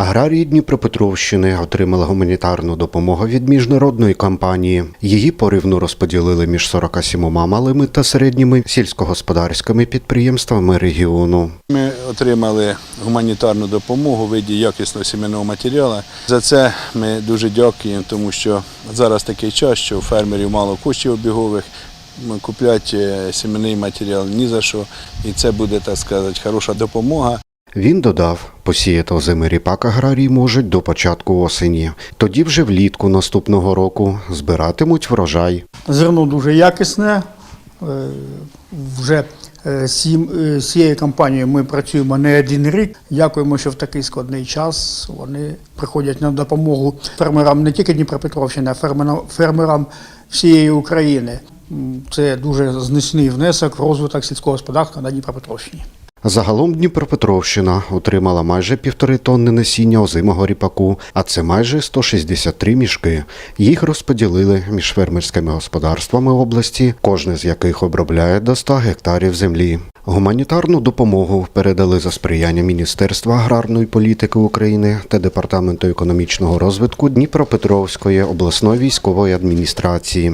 Аграрії Дніпропетровщини отримали гуманітарну допомогу від міжнародної компанії. Її поривно розподілили між 47 малими та середніми сільськогосподарськими підприємствами регіону. Ми отримали гуманітарну допомогу у виді якісного сімейного матеріалу. За це ми дуже дякуємо, тому що зараз такий час, що у фермерів мало коштів обігових. Купляти сімейний матеріал ні за що, і це буде, так сказати, хороша допомога. Він додав, посіяти озими ріпак аграрії можуть до початку осені. Тоді вже влітку наступного року збиратимуть врожай. Зерно дуже якісне. Е, Вже е, е, з цією компанією ми працюємо не один рік. Дякуємо, що в такий складний час вони приходять на допомогу фермерам не тільки Дніпропетровщини, а фермерам всієї України. Це дуже значний внесок в розвиток сільського господарства на Дніпропетровщині. Загалом Дніпропетровщина отримала майже півтори тонни насіння озимого ріпаку, а це майже 163 мішки. Їх розподілили між фермерськими господарствами області, кожне з яких обробляє до 100 гектарів землі. Гуманітарну допомогу передали за сприяння Міністерства аграрної політики України та Департаменту економічного розвитку Дніпропетровської обласної військової адміністрації.